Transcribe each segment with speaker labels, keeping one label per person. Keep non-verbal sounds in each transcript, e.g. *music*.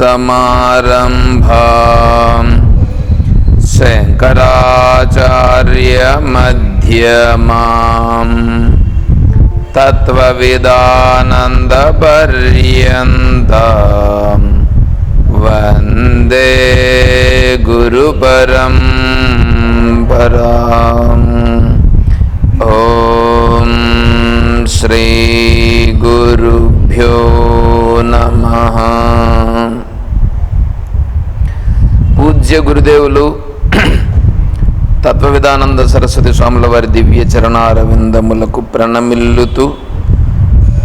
Speaker 1: सदाशिवसमारम्भा शङ्कराचार्यमध्यमाम्। तत्त्वविदानन्दपर्यन्ता वन्दे गुरुपरं पराम् ॐ श्रीगुरुभ्यो नमः పూజ్య గురుదేవులు తత్వవిధానంద సరస్వతి స్వాముల వారి దివ్య చరణారవిందములకు ప్రణమిల్లుతూ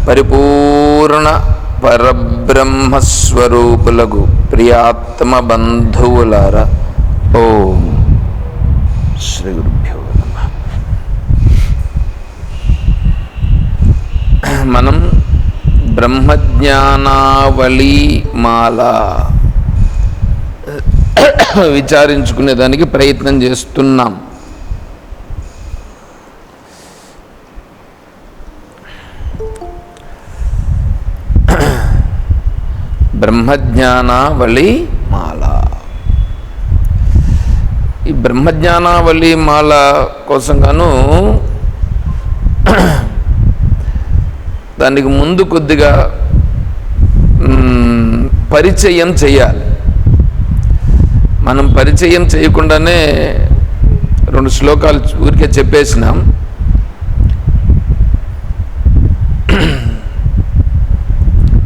Speaker 1: పరిపూర్ణ పరబ్రహ్మస్వరూపులకు ప్రియాత్మ బంధువులార ఓం శ్రీ గురుభ్యో నమ. మనం బ్రహ్మజ్ఞానావళి మాల విచారించుకునే దానికి ప్రయత్నం చేస్తున్నాం. బ్రహ్మజ్ఞానావళి మాల. ఈ బ్రహ్మజ్ఞానావళి మాల కోసం గాను దానికి ముందు కొద్దిగా పరిచయం చేయాలి. మనం పరిచయం చేయకుండానే రెండు శ్లోకాలు ఊరికే చెప్పేసినాం.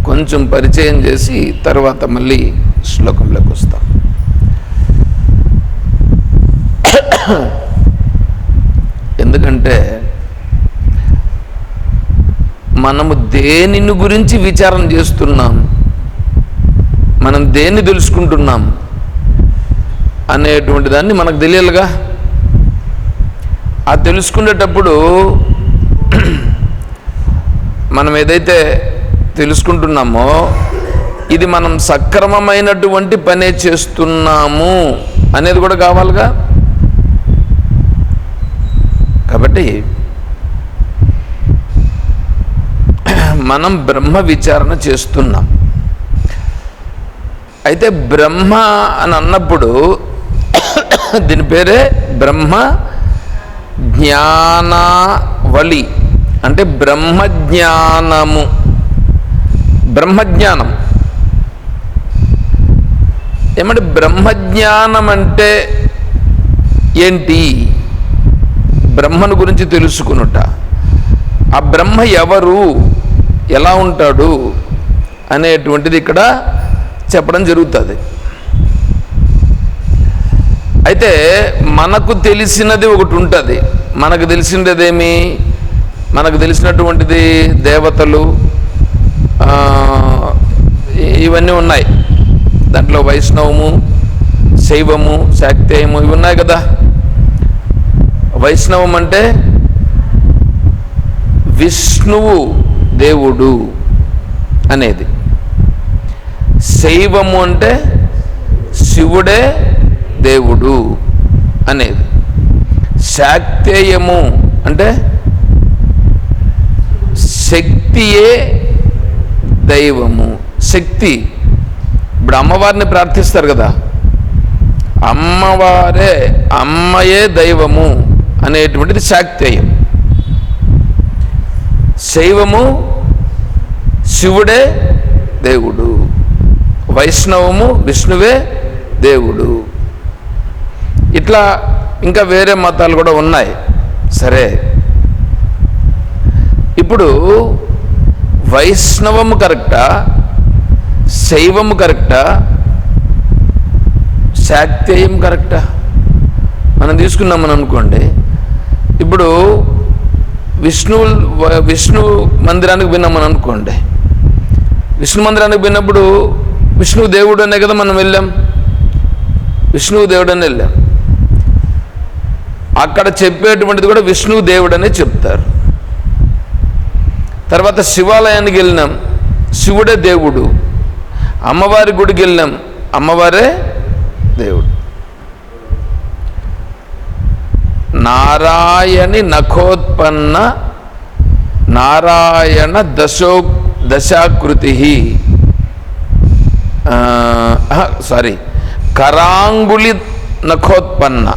Speaker 1: కొంచెం పరిచయం చేసి తర్వాత మళ్ళీ శ్లోకంలోకి వస్తాం. ఎందుకంటే మనము దేనిని గురించి విచారం చేస్తున్నాం? మనం దేన్ని తెలుసుకుంటున్నాం? అనేటువంటి దాన్ని మనకు తెలియాలిగా. ఆ తెలుసుకునేటప్పుడు *clears throat* మనం ఏదైతే తెలుసుకుంటున్నామో ఇది మనం సక్రమమైనటువంటి పనే చేస్తున్నాము అనేది కూడా కావాలిగా. కాబట్టి *clears throat* మనం బ్రహ్మ విచారణ చేస్తున్నాం. అయితే బ్రహ్మ అని అన్నప్పుడు దీని పేరే బ్రహ్మ జ్ఞానావళి. అంటే బ్రహ్మజ్ఞానము. బ్రహ్మజ్ఞానం. ఏమంటే బ్రహ్మజ్ఞానం అంటే ఏంటి? బ్రహ్మను గురించి తెలుసుకునుట. ఆ బ్రహ్మ ఎవరు? ఎలా ఉంటాడు? అనేటువంటిది ఇక్కడ చెప్పడం జరుగుతుంది. అయితే మనకు తెలిసినది ఒకటి ఉంటుంది. మనకు తెలిసినదేమి మనకు తెలిసినటువంటిది దేవతలు ఇవన్నీ ఉన్నాయి. దాంట్లో వైష్ణవము శైవము శాక్తేయము ఇవి ఉన్నాయి కదా. వైష్ణవం అంటే విష్ణువు దేవుడు అనేది. శైవము అంటే శివుడే దేవుడు అనేది. శాక్తేయము అంటే శక్తియే దైవము. శక్తి. ఇప్పుడు అమ్మవారిని ప్రార్థిస్తారు కదా. అమ్మవారే అమ్మయే దైవము అనేటువంటిది శాక్తేయం. శైవము శివుడే దేవుడు. వైష్ణవము విష్ణువే దేవుడు. ఇట్లా ఇంకా వేరే మతాలు కూడా ఉన్నాయి. సరే. ఇప్పుడు వైష్ణవము కరెక్టా? శైవము కరెక్టా? శాక్తేయం కరెక్టా? మనం తీసుకున్నామని అనుకోండి. ఇప్పుడు విష్ణు విష్ణు మందిరానికి విన్నామని అనుకోండి. విష్ణు మందిరానికి పోయినప్పుడు విష్ణు దేవుడు అనే కదా మనం వెళ్ళాం. విష్ణువు దేవుడు అని వెళ్ళాం. అక్కడ చెప్పేటువంటిది కూడా విష్ణువు దేవుడనే చెప్తారు. తర్వాత శివాలయానికి వెళ్ళినాం. శివుడే దేవుడు. అమ్మవారి గుడికి వెళ్ళినాం. అమ్మవారే దేవుడు. నారాయణి నఖోత్పన్న నారాయణ దశో దశాకృతి సారీ. కరాంగులి నఖోత్పన్న.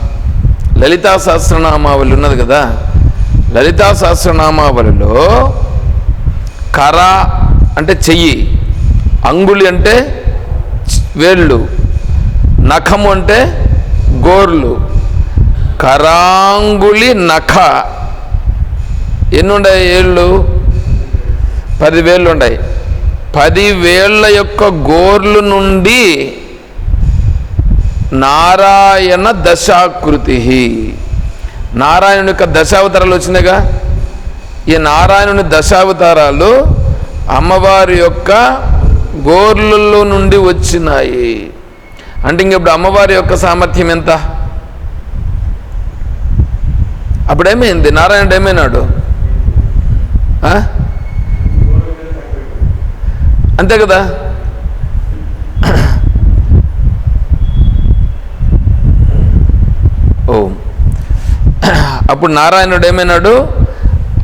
Speaker 1: లలితా సహస్రనామావళి ఉన్నది కదా? లలితా సహస్రనామావళిలో కర అంటే చెయ్యి అంగుళి అంటే వేళ్ళు నఖము అంటే గోర్లు కరాంగుళి నఖ. ఎన్ని ఉన్నాయి ఏళ్ళు? పది వేళ్ళు ఉన్నాయి పది వేళ్ళ యొక్క గోర్లు నుండి నారాయణ దశాకృతి. నారాయణుని యొక్క దశావతారాలు వచ్చినాయిగా ఈ నారాయణుని దశావతారాలు అమ్మవారి యొక్క గోర్లలో నుండి వచ్చినాయి. అంటే ఇంక ఇప్పుడు అమ్మవారి యొక్క సామర్థ్యం ఎంత? అప్పుడేమైంది నారాయణుడు ఏమైనాడు? అంతే కదా ఓ అప్పుడు నారాయణుడు ఏమైనాడు?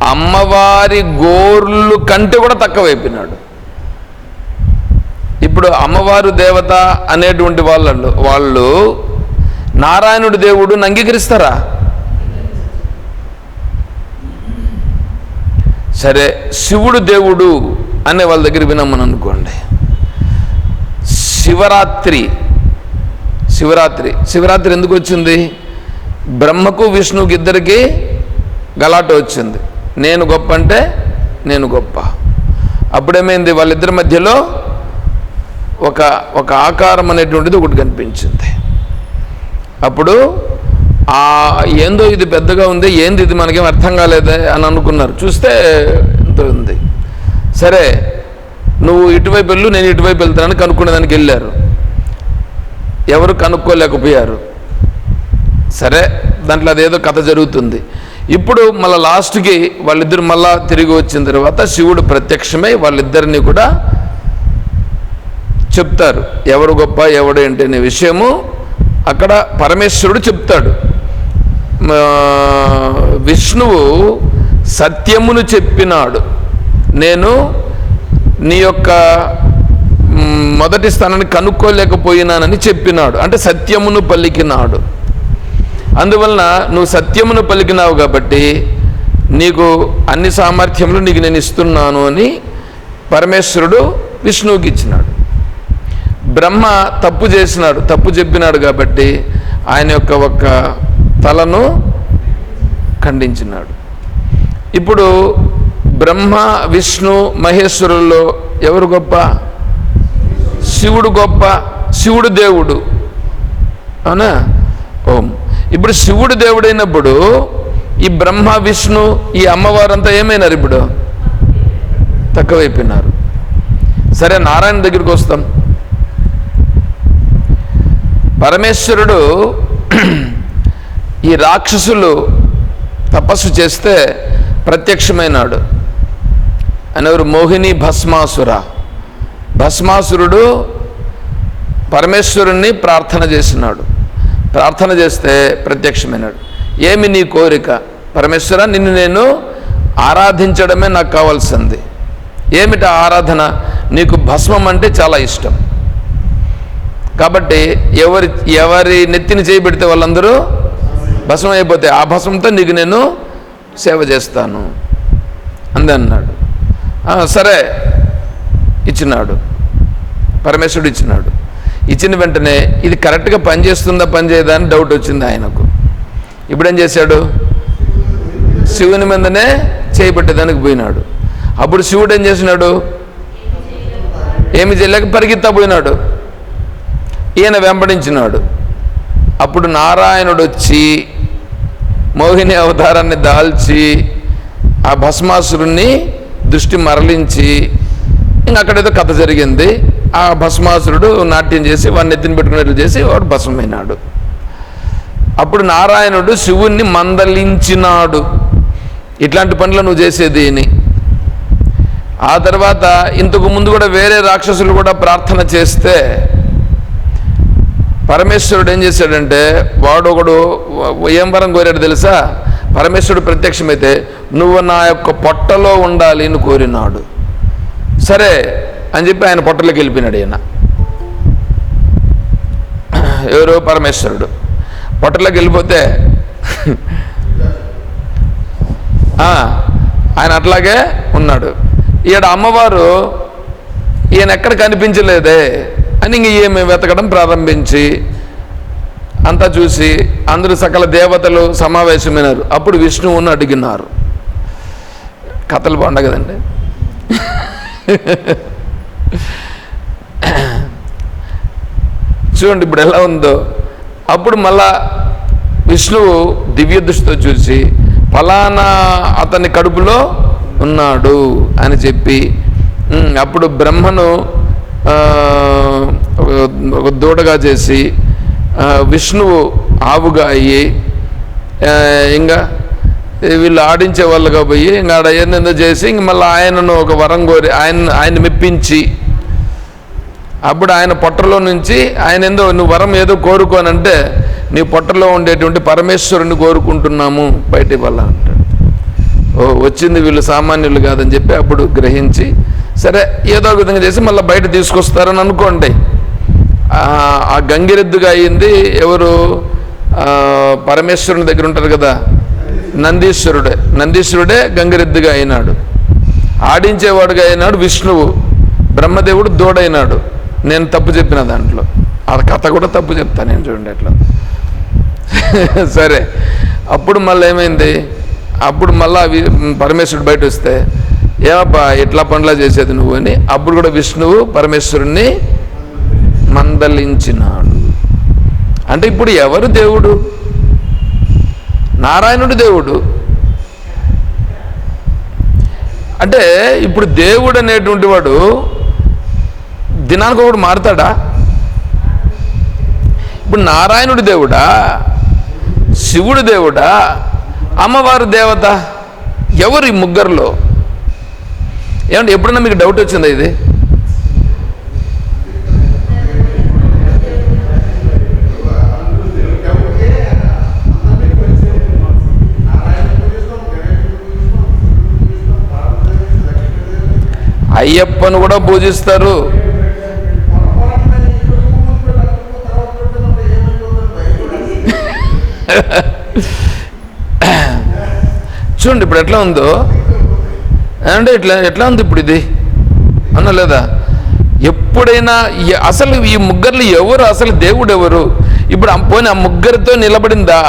Speaker 1: అమ్మవారి గోర్లు కంటే కూడా తక్కువైపోయినాడు. ఇప్పుడు అమ్మవారు దేవత అనేటువంటి వాళ్ళు వాళ్ళు నారాయణుడు దేవుడు అంగీకరిస్తారా? సరే శివుడు దేవుడు అనే వాళ్ళ దగ్గర వినమ్మని అనుకోండి. శివరాత్రి శివరాత్రి శివరాత్రి ఎందుకు వచ్చింది? బ్రహ్మకు విష్ణుకి ఇద్దరికి గలాట వచ్చింది. నేను గొప్ప అంటే నేను గొప్ప. అప్పుడేమైంది? వాళ్ళిద్దరి మధ్యలో ఒక ఒక ఆకారం అనేటువంటిది ఒకటి కనిపించింది. అప్పుడు ఆ ఏందో ఇది పెద్దగా ఉంది ఏంది ఇది మనకేం అర్థం కాలేదే అని అనుకున్నారు. చూస్తే ఇంత ఉంది. సరే నువ్వు ఇటువైపు వెళ్ళు నేను ఇటువైపు వెళ్తానని కనుక్కునేదానికి వెళ్ళారు. ఎవరు కనుక్కోలేకపోయారు. సరే దాంట్లో అదేదో కథ జరుగుతుంది. ఇప్పుడు మళ్ళీ లాస్ట్కి వాళ్ళిద్దరు మళ్ళా తిరిగి వచ్చిన తర్వాత శివుడు ప్రత్యక్షమై వాళ్ళిద్దరిని కూడా చెప్తారు. ఎవరు గొప్ప ఎవడు ఏంటి అనే విషయము అక్కడ పరమేశ్వరుడు చెప్తాడు. విష్ణువు సత్యమును చెప్పినాడు. నేను నీ యొక్క మొదటి స్థానాన్ని కనుక్కోలేకపోయినానని చెప్పినాడు. అంటే సత్యమును పలికినాడు. అందువలన నువ్వు సత్యమును పలికినావు కాబట్టి నీకు అన్ని సామర్థ్యములు నీకు నేను ఇస్తున్నాను అని పరమేశ్వరుడు విష్ణువుకి ఇచ్చినాడు. బ్రహ్మ తప్పు చేసినాడు తప్పు చెప్పినాడు కాబట్టి ఆయన యొక్క ఒక్క తలను ఖండించినాడు. ఇప్పుడు బ్రహ్మ విష్ణు మహేశ్వరుల్లో ఎవరు గొప్ప? శివుడు గొప్ప శివుడు దేవుడు. అవునా? ఇప్పుడు శివుడు దేవుడైనప్పుడు ఈ బ్రహ్మ విష్ణు ఈ అమ్మవారంతా ఏమైనారు ఇప్పుడు? తక్కువైపోయినారు. సరే నారాయణ దగ్గరికి వస్తాం. పరమేశ్వరుడు ఈ రాక్షసులు తపస్సు చేస్తే ప్రత్యక్షమైనాడు. అనేవారు మోహిని భస్మాసుర. భస్మాసురుడు పరమేశ్వరుణ్ణి ప్రార్థన చేసినాడు. ప్రార్థన చేస్తే ప్రత్యక్షమైనాడు. ఏమి నీ కోరిక? పరమేశ్వర నిన్ను నేను ఆరాధించడమే నాకు కావాల్సింది. ఏమిటి ఆరాధన? నీకు భస్మం అంటే చాలా ఇష్టం. కాబట్టి ఎవరి ఎవరి నెత్తిని చేయబెడితే వాళ్ళందరూ భస్మం అయిపోతే ఆ భస్మంతో నీకు నేను సేవ చేస్తాను. అంది అన్నాడు. సరే ఇచ్చినాడు. పరమేశ్వరుడు ఇచ్చినాడు. ఇచ్చిన వెంటనే ఇది కరెక్ట్గా పనిచేస్తుందా పనిచేయదా అని డౌట్ వచ్చింది ఆయనకు. ఇప్పుడేం చేశాడు? శివుని మీదనే చేయబట్టేదానికి పోయినాడు. అప్పుడు శివుడు ఏం చేసినాడు? ఏమి చేయలేక పరిగెత్తా పోయినాడు. ఈయన వెంబడించినాడు. అప్పుడు నారాయణుడు వచ్చి మోహిని అవతారాన్ని దాల్చి ఆ భస్మాసురుణ్ణి దృష్టి మరలించి ఇంకా అక్కడేదో కథ జరిగింది. ఆ భస్మాసురుడు నాట్యం చేసి వాడిని ఎత్తిన పెట్టుకున్నట్లు చేసి వాడు భస్మైనాడు అప్పుడు నారాయణుడు శివుణ్ణి మందలించినాడు. ఇట్లాంటి పనులు నువ్వు చేసేది అని ఆ తర్వాత ఇంతకు ముందు కూడా వేరే రాక్షసులు కూడా ప్రార్థన చేస్తే పరమేశ్వరుడు ఏం చేశాడంటే వాడు ఒకడు ఏం వరం కోరాడు తెలుసా? పరమేశ్వరుడు ప్రత్యక్షమైతే నువ్వు నా యొక్క పొట్టలో ఉండాలి అని కోరినాడు. సరే అని చెప్పి ఆయన పొట్టలోకి వెళ్ళిపోయినాడు ఈయన. ఎవరు పరమేశ్వరుడు. పొట్టలోకి వెళ్ళిపోతే ఆయన అట్లాగే ఉన్నాడు. ఈడ అమ్మవారు ఈయన ఎక్కడ కనిపించలేదే అని ఇంక ఈమె వెతకడం ప్రారంభించి అంతా చూసి అందరూ సకల దేవతలు సమావేశమైనారు. అప్పుడు విష్ణువుని అడిగినారు. కథలు బాగుండ కదండి. చూడండి ఇప్పుడు ఎలా ఉందో. అప్పుడు మళ్ళా విష్ణువు దివ్య దృష్టితో చూసి ఫలానా అతని కడుపులో ఉన్నాడు అని చెప్పి అప్పుడు బ్రహ్మను ఒక దూడగా చేసి విష్ణువు ఆవుగా అయ్యి ఇంకా వీళ్ళు ఆడించే వాళ్ళుగా పోయి ఇంకా ఆడ ఏందో చేసి ఇంక మళ్ళీ ఆయనను ఒక వరం కోరి ఆయన ఆయన మెప్పించి అప్పుడు ఆయన పొట్టలో నుంచి ఆయన ఏందో నువ్వు వరం ఏదో కోరుకోనంటే నీ పొట్టలో ఉండేటువంటి పరమేశ్వరుని కోరుకుంటున్నాము బయట వల్ల అంటాడు. ఓ వచ్చింది వీళ్ళు సామాన్యులు కాదని చెప్పి అప్పుడు గ్రహించి సరే ఏదో విధంగా చేసి మళ్ళీ బయట తీసుకొస్తారని అనుకోండి. ఆ గంగిరెద్దుగా అయింది ఎవరు? పరమేశ్వరుని దగ్గర ఉంటారు కదా నందీశ్వరుడే. నందీశ్వరుడే గంగిరెద్దుగా అయినాడు. ఆడించేవాడుగా అయినాడు విష్ణువు. బ్రహ్మదేవుడు దూడైనాడు. నేను తప్పు చెప్పిన దాంట్లో. ఆ కథ కూడా తప్పు చెప్తాను నేను చూడండి ఎట్లా. *laughs* సరే. అప్పుడు మళ్ళీ ఏమైంది? అప్పుడు మళ్ళా అవి పరమేశ్వరుడు బయట వస్తే ఏమబ్బా ఎట్లా పనులా చేసేది నువ్వు? అని. అప్పుడు కూడా విష్ణువు పరమేశ్వరుణ్ణి మందలించినాడు. అంటే ఇప్పుడు ఎవరు దేవుడు? నారాయణుడు దేవుడు. అంటే ఇప్పుడు దేవుడు అనేటువంటి వాడు దినానికి ఒకడు మారుతాడా? ఇప్పుడు నారాయణుడి దేవుడా? శివుడు దేవుడా? అమ్మవారు దేవత? ఎవరు ఈ ముగ్గురులో? ఏమంటే ఎప్పుడన్నా మీకు డౌట్ వచ్చిందా ఇది? అయ్యప్పను కూడా పూజిస్తారు. చూడండి ఇప్పుడు ఎట్లా ఉందో. అంటే ఇట్లా ఎట్లా ఉంది ఇప్పుడు ఇది? అన్న లేదా? ఎప్పుడైనా అసలు ఈ ముగ్గురులు ఎవరు? అసలు దేవుడు ఎవరు? ఇప్పుడు ఆ- పోనీ ఆ ముగ్గురితో నిలబడిందా?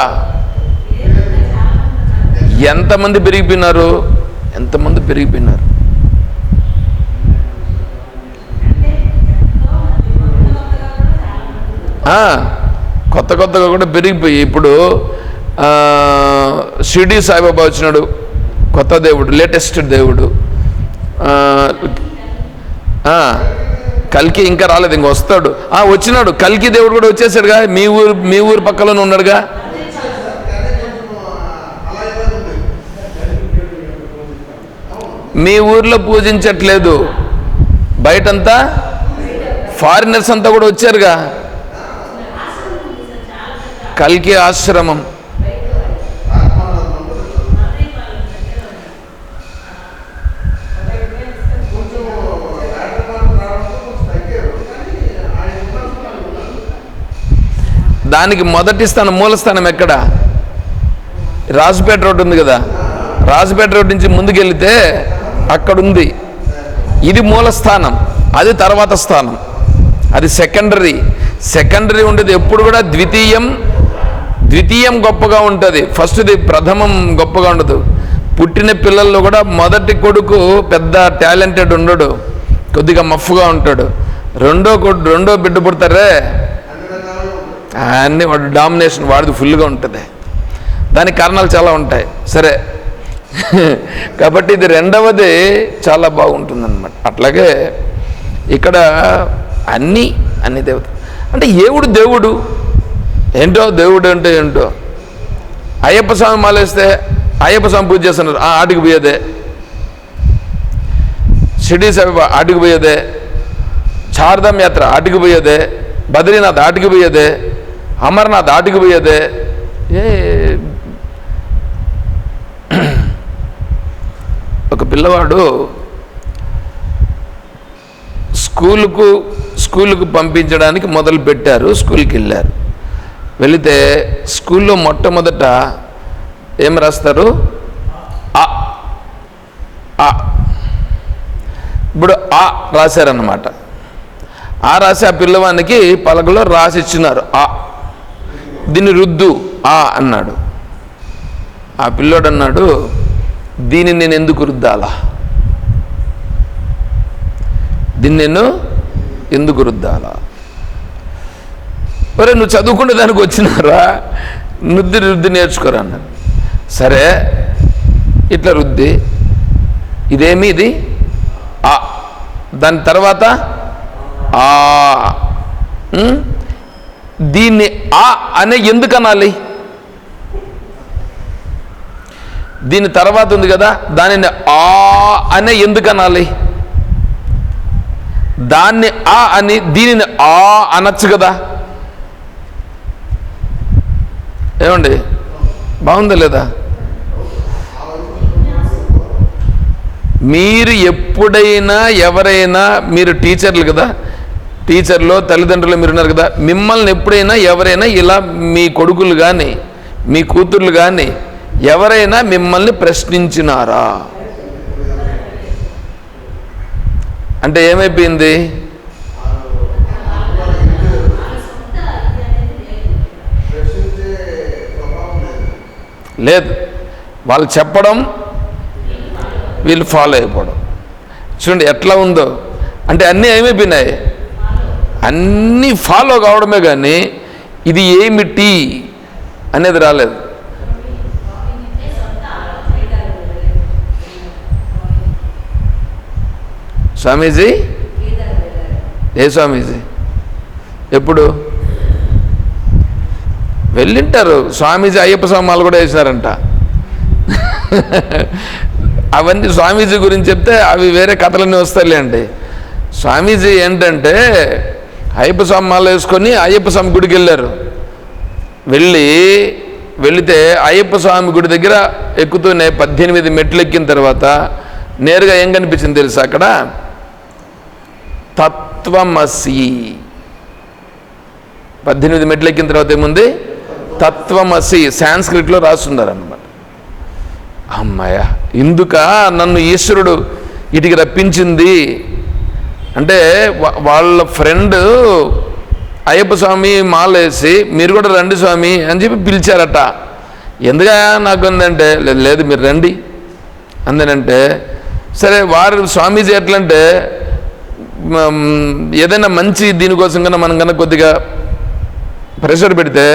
Speaker 1: ఎంతమంది పెరిగిపోయినారు? ఎంతమంది పెరిగిపోయినారు? కొత్త కొత్తగా కూడా పెరిగిపోయి. ఇప్పుడు షిర్డీ సాయిబాబా వచ్చినాడు. కొత్త దేవుడు లేటెస్ట్ దేవుడు. కల్కి ఇంకా రాలేదు ఇంక వస్తాడు. వచ్చినాడు. కల్కి దేవుడు కూడా వచ్చేసాడుగా. మీ ఊరు మీ ఊరు పక్కలోనే ఉన్నాడుగా. మీ ఊర్లో పూజించట్లేదు. బయటంతా ఫారినర్స్ అంతా కూడా వచ్చారుగా. కల్కి ఆశ్రమం. దానికి మొదటి స్థానం మూల స్థానం ఎక్కడ? రాజుపేట రోడ్డు ఉంది కదా. రాజుపేట రోడ్డు నుంచి ముందుకెళ్తే అక్కడుంది. ఇది మూల స్థానం అది తర్వాత స్థానం. అది సెకండరీ సెకండరీ ఉండేది ఎప్పుడు కూడా ద్వితీయం ద్వితీయం గొప్పగా ఉంటుంది. ఫస్ట్ది ప్రథమం గొప్పగా ఉండదు. పుట్టిన పిల్లల్లో కూడా మొదటి కొడుకు పెద్ద టాలెంటెడ్ ఉండడు. కొద్దిగా మఫ్గా ఉంటాడు. రెండో కొడు రెండో బిడ్డ పుడతారే? అన్నీ వాడు డామినేషన్ వాడిది ఫుల్గా ఉంటుంది. దానికి కారణాలు చాలా ఉంటాయి. సరే. *laughs* కాబట్టి ఇది రెండవది చాలా బాగుంటుందన్నమాట. అట్లాగే ఇక్కడ అన్నీ అన్ని దేవత. అంటే ఏవుడు దేవుడు? ఏంటో దేవుడు అంటే ఏంటో? అయ్యప్ప స్వామి మాలేస్తే అయ్యప్ప స్వామి పూజ చేస్తున్నారు. ఆ, ఆటికి పోయేదే. షిడీ సభ ఆటికి పోయేదే. చార్ధామ్ యాత్ర ఆటికి పోయేదే. బద్రీనాథ్ ఆటికి పోయేదే. అమర్నాథ్ ఆటికి పోయేదే. ఏ ఒక పిల్లవాడు స్కూలుకు స్కూలుకు పంపించడానికి మొదలు పెట్టారు స్కూల్కి వెళ్ళారు. వెళితే స్కూల్లో మొట్టమొదట ఏం రాస్తారు? ఆ ఆ ఇప్పుడు ఆ రాశారన్నమాట. ఆ రాసి ఆ పిల్లవానికి పలకలో రాసి ఇచ్చినారు ఆ దీన్ని రుద్దు. ఆ అన్నాడు. ఆ పిల్లోడు అన్నాడు దీన్ని నేను ఎందుకు రుద్దాలా? దీన్ని నేను ఎందుకు రుద్దాలా? ఒరే నువ్వు చదువుకునే దానికి వచ్చినారా? నుద్ది రుద్ది నేర్చుకోరా అన్నారు సరే ఇట్లా రుద్ది. ఇదేమి ఇది? ఆ. దాని తర్వాత ఆ. దీన్ని ఆ అనే ఎందుకు అనాలి? దీని తర్వాత ఉంది కదా దానిని ఆ అనే ఎందుకు అనాలి? దాన్ని ఆ అని దీనిని ఆ అనొచ్చు కదా. ఏమండి? బాగుందా లేదా? మీరు ఎప్పుడైనా ఎవరైనా మీరు టీచర్లు కదా? టీచర్లు తల్లిదండ్రులు మీరు ఉన్నారు కదా? మిమ్మల్ని ఎప్పుడైనా ఎవరైనా ఇలా మీ కొడుకులు కానీ మీ కూతుర్లు కానీ ఎవరైనా మిమ్మల్ని ప్రశ్నించినారా? అంటే ఏమైపోయింది?
Speaker 2: లేదు.
Speaker 1: వాళ్ళు చెప్పడం వీళ్ళు ఫాలో అయిపోవడం. చూడండి ఎట్లా ఉందో. అంటే అన్నీ ఏమైపోయినాయి? అన్నీ ఫాలో కావడమే కానీ ఇది ఏమిటి అనేది రాలేదు. స్వామీజీ? ఏ స్వామీజీ? ఎప్పుడు? వెళ్ళింటారు. స్వామీజీ అయ్యప్ప స్వామాలు కూడా వేసినారంట అవన్నీ స్వామీజీ గురించి చెప్తే అవి వేరే కథలన్నీ వస్తాయిలే అండి. స్వామీజీ ఏంటంటే అయ్యప్ప స్వామాలు వేసుకొని అయ్యప్ప స్వామి గుడికి వెళ్ళారు. వెళ్ళి వెళితే అయ్యప్ప స్వామి గుడి దగ్గర ఎక్కుతూనే పద్దెనిమిది మెట్లు ఎక్కిన తర్వాత నేరుగా ఏం కనిపించింది తెలుసా అక్కడ? తత్వమసి. పద్దెనిమిది మెట్లు ఎక్కిన తర్వాత ఏముంది? తత్వమసి సాంస్క్రిట్లో రాస్తున్నారనమాట అమ్మాయ ఇందుక నన్ను ఈశ్వరుడు ఇటుకి రప్పించింది? అంటే వాళ్ళ ఫ్రెండ్ అయ్యప్ప స్వామి మాలేసి మీరు కూడా రండి స్వామి అని చెప్పి పిలిచారట. ఎందుగా నాకు ఉందంటే "లేదు, మీరు రండి. అందనంటే సరే వారు స్వామీజీ ఎట్లంటే ఏదైనా మంచి దీనికోసం కన్నా మనం కన్నా కొద్దిగా ప్రెషర్ పెడితే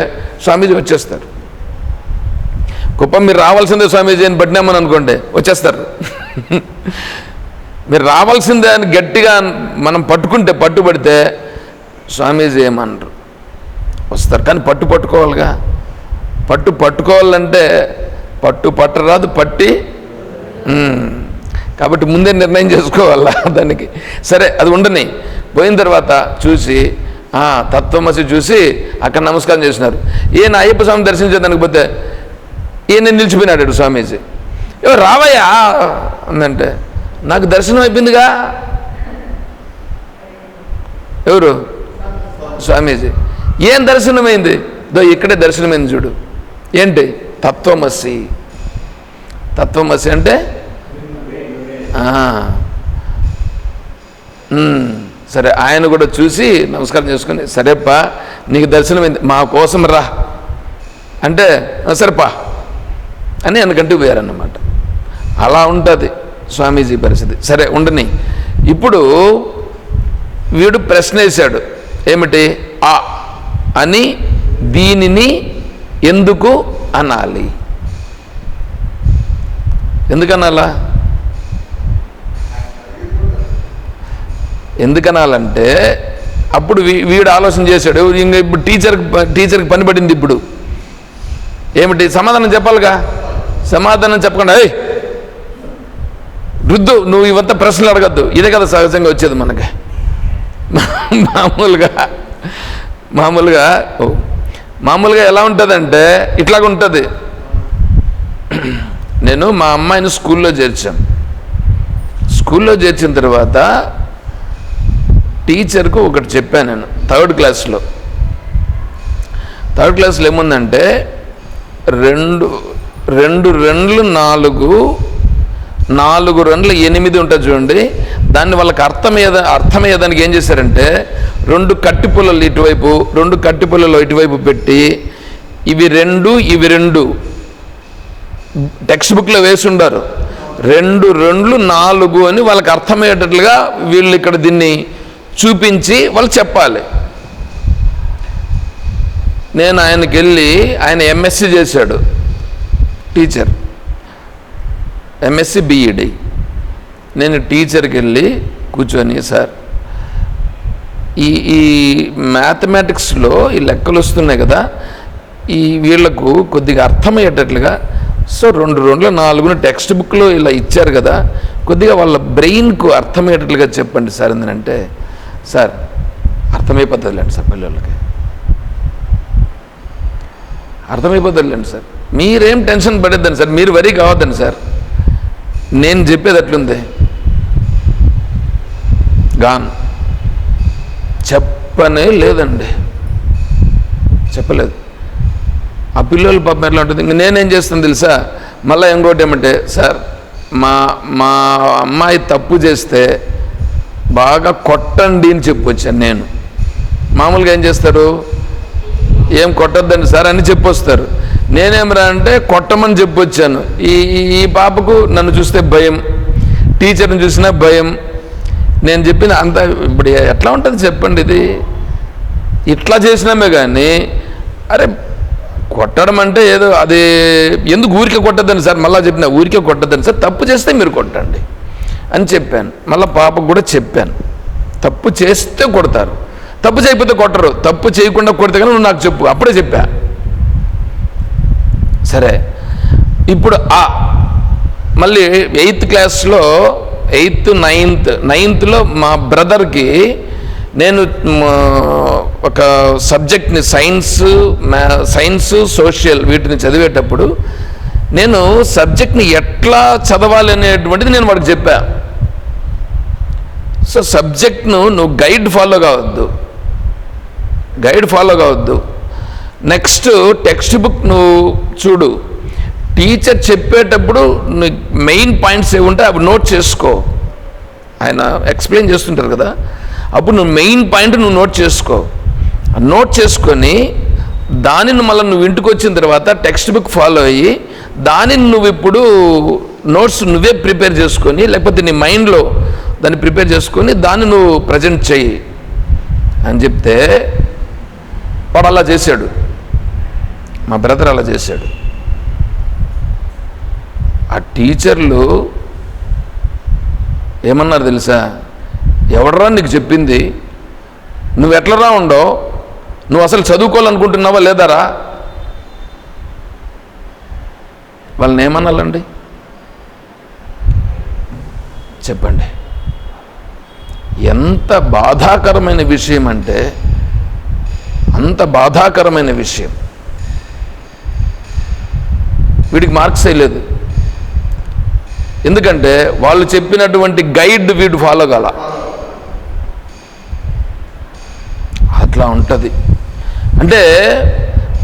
Speaker 1: స్వామీజీ వచ్చేస్తారు. కుప్పం మీరు రావాల్సిందే స్వామీజీ అని పట్టినామని అనుకోండి వచ్చేస్తారు. మీరు రావాల్సిందే అని గట్టిగా మనం పట్టుకుంటే పట్టుబడితే స్వామీజీ ఏమనరు. వస్తారు కానీ పట్టు పట్టుకోవాలిగా. పట్టు పట్టుకోవాలంటే పట్టు పట్టరాదు పట్టి కాబట్టి ముందే నిర్ణయం చేసుకోవాలా దానికి. సరే అది ఉండని. పోయిన తర్వాత చూసి తత్వమసి చూసి అక్కడ నమస్కారం చేసినారు. ఈయన అయ్యప్ప స్వామి దర్శించేదానికి పోతే ఈయన నిలిచిపోయినాడు స్వామీజీ. ఏ రావయ్యా! అందంటే నాకు దర్శనం అయిపోయిందిగా. ఎవరు? స్వామీజీ. ఏం దర్శనమైంది? దో ఇక్కడే దర్శనమైంది చూడు. ఏంటి? తత్వమసి. తత్వమసి అంటే? సరే ఆయన కూడా చూసి నమస్కారం చేసుకుని సరేపా నీకు దర్శనమైంది మా కోసం రా. అంటే సరేపా అని వెనకంటూ పోయారన్నమాట. అలా ఉంటుంది స్వామీజీ పరిస్థితి. సరే ఉండని. ఇప్పుడు వీడు ప్రశ్న వేశాడు ఏమిటి? ఆ అని దీనిని ఎందుకు అనాలి? ఎందుకనాలా ఎందుకనాలంటే అప్పుడు వీ- వీడు ఆలోచన చేశాడు ఇంకా ఇప్పుడు టీచర్కి టీచర్కి పని పడింది ఇప్పుడు. ఏమిటి? సమాధానం చెప్పాలిగా? సమాధానం చెప్పకుండా ఏయ్ రుద్దు నువ్వు ఇవంత ప్రశ్నలు అడగద్దు. ఇదే కదా సహజంగా వచ్చేది మనకి. *laughs* మామూలుగా మామూలుగా ఓ, మామూలుగా ఎలా ఉంటుందంటే ఇట్లాగ ఉంటుంది. *clears throat* నేను మా అమ్మాయిని స్కూల్లో చేర్చాను. స్కూల్లో చేర్చిన తర్వాత టీచర్కు ఒకటి చెప్పాను నేను థర్డ్ క్లాస్లో. థర్డ్ క్లాస్లో ఏముందంటే రెండు రెండు రెండ్లు నాలుగు నాలుగు రెండ్లు ఎనిమిది ఉంటుంది చూడండి. దాన్ని వాళ్ళకి అర్థమయ్యే అర్థమయ్యేదానికి ఏం చేశారంటే రెండు కట్టి పుల్లలు ఇటువైపు రెండు కట్టి పుల్లలు ఇటువైపు పెట్టి ఇవి రెండు ఇవి రెండు టెక్స్ట్ బుక్లో వేసి ఉండారు రెండు రెండ్లు నాలుగు అని వాళ్ళకి అర్థమయ్యేటట్లుగా వీళ్ళు ఇక్కడ దీన్ని చూపించి వాళ్ళు చెప్పాలి. నేను ఆయనకి వెళ్ళి ఆయన ఎంఎస్సి చేశాడు. టీచర్ ఎంఎస్సి బీఈడి నేను టీచర్కి వెళ్ళి కూర్చొని సార్ ఈ ఈ మ్యాథమెటిక్స్లో ఈ లెక్కలు వస్తున్నాయి కదా ఈ వీళ్ళకు కొద్దిగా అర్థమయ్యేటట్లుగా సో రెండు రెండు నాలుగును టెక్స్ట్ బుక్లో ఇలా ఇచ్చారు కదా కొద్దిగా వాళ్ళ బ్రెయిన్కు అర్థమయ్యేటట్లుగా చెప్పండి సార్ ఎందుకంటే సార్ అర్థమైపోతుందిలేండి సార్ పిల్లలకి. అర్థమైపోతుందిలేండి సార్. మీరేం టెన్షన్ పడేద్దండి సార్ మీరు వరీ కావద్దండి సార్. నేను చెప్పేది అట్లుంది గాన్. చెప్పనే లేదండి. చెప్పలేదు. ఆ పిల్లలు పాపం ఎట్లా ఉంటుంది ఇంక నేనేం చేస్తాను తెలుసా? మళ్ళీ ఇంకోటి ఏమంటే సార్ మా మా అమ్మాయి తప్పు చేస్తే బాగా కొట్టండి అని చెప్పొచ్చాను నేను. మామూలుగా ఏం చేస్తారు? ఏం కొట్టద్దండి? సార్ అని చెప్పొస్తారు. నేనేమరా అంటే కొట్టమని చెప్పొచ్చాను. ఈ ఈ- ఈ పాపకు నన్ను చూస్తే భయం. టీచర్ని చూసినా భయం. నేను చెప్పిన అంత ఇప్పుడు ఎట్లా ఉంటుంది చెప్పండి ఇది? ఇట్లా చేసినామే కానీ అరే కొట్టడం అంటే ఏదో అది ఎందుకు ఊరికే కొట్టద్దని సార్? మళ్ళీ చెప్పిన ఊరికే కొట్టద్దని సార్. తప్పు చేస్తే మీరు కొట్టండి. అని చెప్పాను. మళ్ళీ పాపకు కూడా చెప్పాను. తప్పు చేస్తే కొడతారు. తప్పు చేయకపోతే కొట్టరు. తప్పు చేయకుండా కొడితే కానీ నువ్వు నాకు చెప్పు. అప్పుడే చెప్పా. సరే. ఇప్పుడు ఆ మళ్ళీ ఎయిత్ క్లాస్లో ఎయిత్ నైన్త్ నైన్త్లో మా బ్రదర్కి నేను ఒక సబ్జెక్ట్ని సైన్స్ మ్యా- సైన్స్ సోషల్ వీటిని చదివేటప్పుడు నేను సబ్జెక్ట్ని ఎట్లా చదవాలి అనేటువంటిది నేను వాడికి చెప్పాను సో సబ్జెక్ట్ను నువ్వు గైడ్ ఫాలో కావద్దు. గైడ్ ఫాలో కావద్దు. నెక్స్ట్ టెక్స్ట్ బుక్ నువ్వు చూడు. టీచర్ చెప్పేటప్పుడు మెయిన్ పాయింట్స్ ఏవి ఉంటే అవి నోట్ చేసుకో. ఆయన ఎక్స్ప్లెయిన్ చేస్తుంటారు కదా. అప్పుడు నువ్వు మెయిన్ పాయింట్ నువ్వు నోట్ చేసుకో. నోట్ చేసుకొని దానిని మళ్ళీ నువ్వు ఇంటికి వచ్చిన తర్వాత టెక్స్ట్ బుక్ ఫాలో అయ్యి దానిని నువ్వు ఇప్పుడు నోట్స్ నువ్వే ప్రిపేర్ చేసుకొని లేకపోతే నీ మైండ్లో దాన్ని ప్రిపేర్ చేసుకొని దాన్ని నువ్వు ప్రజెంట్ చెయ్యి అని చెప్తే వాడు అలా చేశాడు. మా బ్రదర్ అలా చేశాడు. ఆ టీచర్లు ఏమన్నారు తెలుసా? ఎవడరా నీకు చెప్పింది? నువ్వు ఎట్లరా ఉండో నువ్వు అసలు చదువుకోవాలనుకుంటున్నావా లేదారా? వాళ్ళని ఏమనాలండి చెప్పండి. ఎంత బాధాకరమైన విషయం అంటే అంత బాధాకరమైన విషయం. వీడికి మార్క్స్ వేయలేదు ఎందుకంటే వాళ్ళు చెప్పినటువంటి గైడ్ వీడు ఫాలో కాల. అట్లా ఉంటుంది. అంటే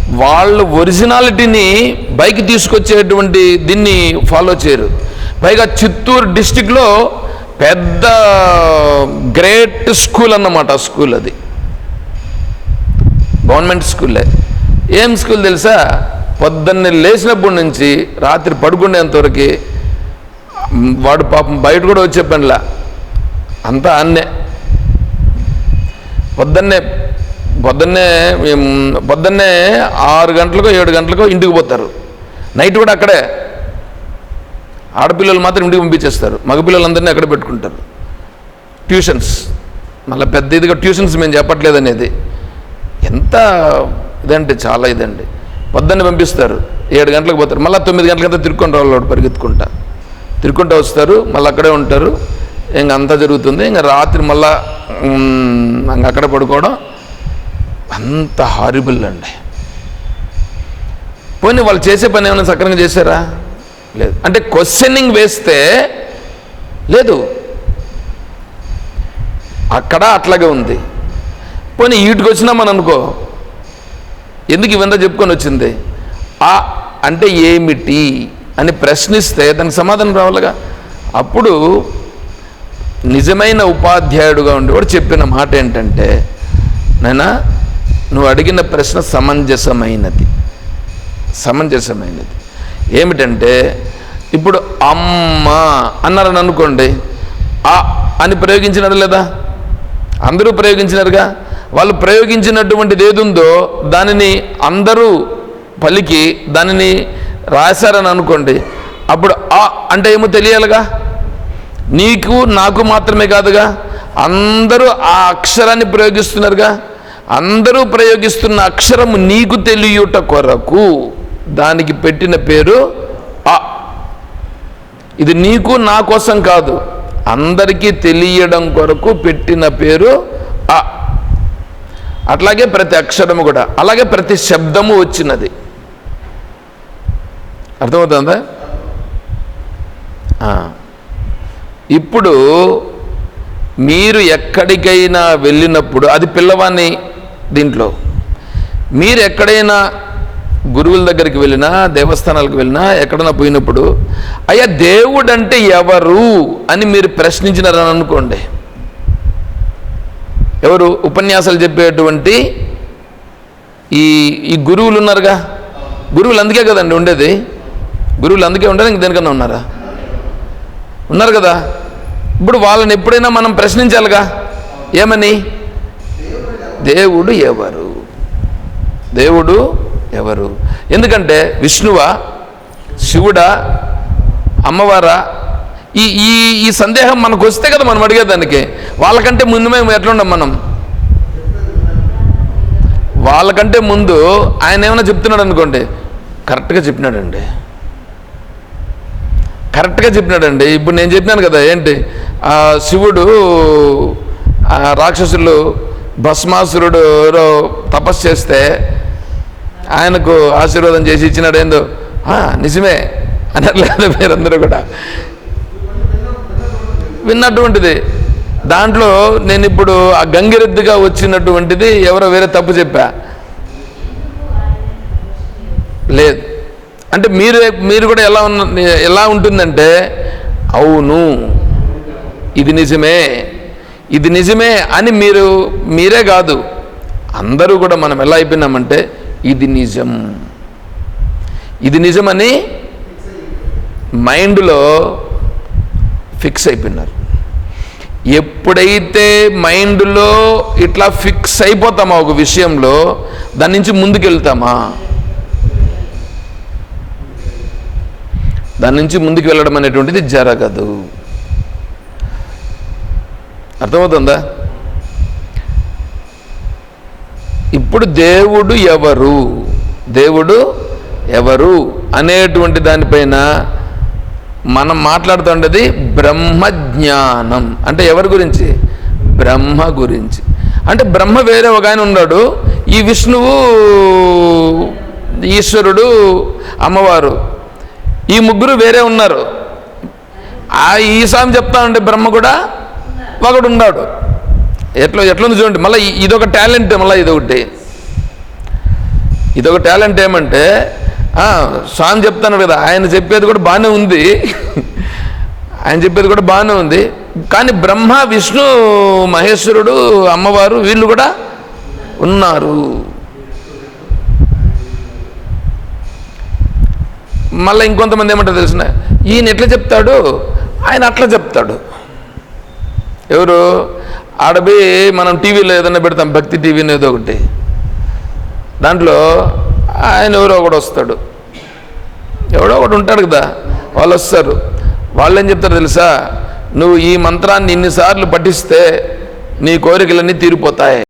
Speaker 1: వాళ్ళు ఒరిజినాలిటీని బైక్ తీసుకొచ్చేటువంటి దీన్ని ఫాలో చేయరు. పైగా చిత్తూరు డిస్టిక్లో పెద్ద గ్రేట్ స్కూల్ అన్నమాట స్కూల్ అది. గవర్నమెంట్ స్కూల్లే ఏం స్కూల్ తెలుసా? పొద్దున్నే లేచినప్పటి నుంచి రాత్రి పడుకునేంతవరకు వాడు పాపం బయట కూడా వచ్చే పనిలా. అంతా అన్నే. పొద్దున్నే పొద్దున్నే పొద్దున్నే ఆరు గంటలకో ఏడు గంటలకో ఇంటికి పోతారు. నైట్ కూడా అక్కడే. ఆడపిల్లలు మాత్రం ఇంటికి పంపించేస్తారు. మగపిల్లలందరినీ అక్కడ పెట్టుకుంటారు. ట్యూషన్స్. మళ్ళీ పెద్ద ఇదిగా ట్యూషన్స్ మేము చెప్పట్లేదు అనేది ఎంత ఇదండి చాలా ఇదండి. పొద్దున్నే పంపిస్తారు. ఏడు గంటలకు పోతారు. మళ్ళీ తొమ్మిది గంటలకంతా తిరుక్కుంటా వాళ్ళు పరిగెత్తుకుంటా. తిరుక్కుంటా వస్తారు మళ్ళీ అక్కడే ఉంటారు. ఇంకా అంతా జరుగుతుంది. ఇంకా రాత్రి మళ్ళా మ్, ఇంక అక్కడే పడుకోవడం అంత హారిబుల్ అండి. పోనీ వాళ్ళు చేసే పని ఏమైనా సక్రంగా చేశారా? లేదు. అంటే క్వశ్చనింగ్ వేస్తే లేదు. అక్కడ అట్లాగే ఉంది. పోనీ వీటికి వచ్చినామని అనుకో. ఎందుకు ఇవంతా చెప్పుకొని వచ్చింది? ఆ అంటే ఏమిటి అని ప్రశ్నిస్తే దానికి సమాధానం రావాలిగా. అప్పుడు నిజమైన ఉపాధ్యాయుడుగా ఉండేవాడు చెప్పిన మాట ఏంటంటే నైనా నువ్వు అడిగిన ప్రశ్న సమంజసమైనది. సమంజసమైనది. ఏమిటంటే ఇప్పుడు అమ్మ అన్నారని అనుకోండి ఆ అని ప్రయోగించినారు లేదా? అందరూ ప్రయోగించినారుగా? వాళ్ళు ప్రయోగించినటువంటిది ఏదుందో దానిని అందరూ పలికి దానిని రాశారని అనుకోండి అప్పుడు ఆ అంటే ఏమో తెలియాలిగా? నీకు నాకు మాత్రమే కాదుగా? అందరూ ఆ అక్షరాన్ని ప్రయోగిస్తున్నారుగా? అందరూ ప్రయోగిస్తున్న అక్షరము నీకు తెలియుట కొరకు దానికి పెట్టిన పేరు ఆ ఇది నీకు నా కోసం కాదు. అందరికీ తెలియడం కొరకు పెట్టిన పేరు అ. అట్లాగే ప్రతి అక్షరము కూడా. అలాగే ప్రతి శబ్దము వచ్చినది. అర్థమవుతుందా? ఇప్పుడు మీరు ఎక్కడికైనా వెళ్ళినప్పుడు అది పిల్లవాడిని దీంట్లో. మీరు ఎక్కడైనా గురువుల దగ్గరికి వెళ్ళినా దేవస్థానాలకు వెళ్ళినా ఎక్కడైనా పోయినప్పుడు అయ్యా దేవుడు అంటే ఎవరు అని మీరు ప్రశ్నించినారని అనుకోండి. ఎవరు? ఉపన్యాసాలు చెప్పేటువంటి ఈ ఈ గురువులు ఉన్నారుగా? గురువులు అందుకే కదండి ఉండేది. గురువులు అందుకే ఉండేది ఇంక దేనికన్నా ఉన్నారా? ఉన్నారు కదా? ఇప్పుడు వాళ్ళని ఎప్పుడైనా మనం ప్రశ్నించాలిగా? ఏమని? దేవుడు ఎవరు? దేవుడు ఎవరు? ఎందుకంటే విష్ణువ శివుడా అమ్మవారా ఈ ఈ ఈ సందేహం మనకు వస్తే కదా మనం అడిగేదానికి. వాళ్ళకంటే ముందు మేము ఎట్లుండం మనం? వాళ్ళకంటే ముందు ఆయన ఏమైనా చెప్తున్నాడు అనుకోండి. కరెక్ట్గా చెప్పినాడండి. కరెక్ట్గా చెప్పినాడండి. ఇప్పుడు నేను చెప్పినాను కదా ఏంటి? శివుడు రాక్షసులు భస్మాసురుడు తపస్సు చేస్తే ఆయనకు ఆశీర్వాదం చేసి ఇచ్చినాడు ఏందో నిజమే. అనట్లేదు మీరందరూ కూడా. విన్నటువంటిది. దాంట్లో నేను ఇప్పుడు ఆ గంగిరెద్దుగా వచ్చినటువంటిది ఎవరో వేరే తప్పు చెప్పా. లేదు. అంటే మీరు మీరు కూడా ఎలా ఉన్న ఎలా ఉంటుందంటే అవును ఇది నిజమే. ఇది నిజమే అని మీరు మీరే కాదు. అందరూ కూడా మనం ఎలా అయిపోయినామంటే ఇది నిజం. ఇది నిజమని మైండ్లో ఫిక్స్ అయిపోయినారు. ఎప్పుడైతే మైండ్లో ఇట్లా ఫిక్స్ అయిపోతామా ఒక విషయంలో దాని నుంచి ముందుకెళ్తామా? దాని నుంచి ముందుకు వెళ్ళడం అనేటువంటిది జరగదు. అర్థమవుతుందా? ఇప్పుడు దేవుడు ఎవరు? దేవుడు ఎవరు? అనేటువంటి దానిపైన మనం మాట్లాడుతుండేది బ్రహ్మజ్ఞానం. అంటే ఎవరి గురించి? బ్రహ్మ గురించి. అంటే బ్రహ్మ వేరే ఒక ఆయన ఉన్నాడు. ఈ విష్ణువు ఈశ్వరుడు అమ్మవారు. ఈ ముగ్గురు వేరే ఉన్నారు. ఆ ఈ స్వామి చెప్తా ఉంటే బ్రహ్మ కూడా ఒకడు ఉన్నాడు ఎట్లా ఎట్లుంది చూడండి. మళ్ళీ ఇదొక టాలెంట్ మళ్ళీ ఇదొకటి. ఇదొక టాలెంట్ ఏమంటే స్వామి చెప్తాను కదా ఆయన చెప్పేది కూడా బాగానే ఉంది. ఆయన చెప్పేది కూడా బాగానే ఉంది. కానీ బ్రహ్మ విష్ణు మహేశ్వరుడు అమ్మవారు వీళ్ళు కూడా ఉన్నారు. మళ్ళీ ఇంకొంతమంది ఏమంటారు తెలిసిన? ఈయన ఎట్లా చెప్తాడు? ఆయన అట్లా చెప్తాడు. ఎవరు? ఆడబి మనం టీవీలో ఏదైనా పెడతాం భక్తి టీవీని ఏదో ఒకటి. దాంట్లో ఆయన ఎవరో ఒకడు వస్తాడు. ఎవడో ఒకడు ఉంటాడు కదా వాళ్ళు వస్తారు. వాళ్ళు ఏం చెప్తారు తెలుసా? నువ్వు ఈ మంత్రాన్ని ఇన్నిసార్లు పఠిస్తే నీ కోరికలన్నీ తీరిపోతాయి.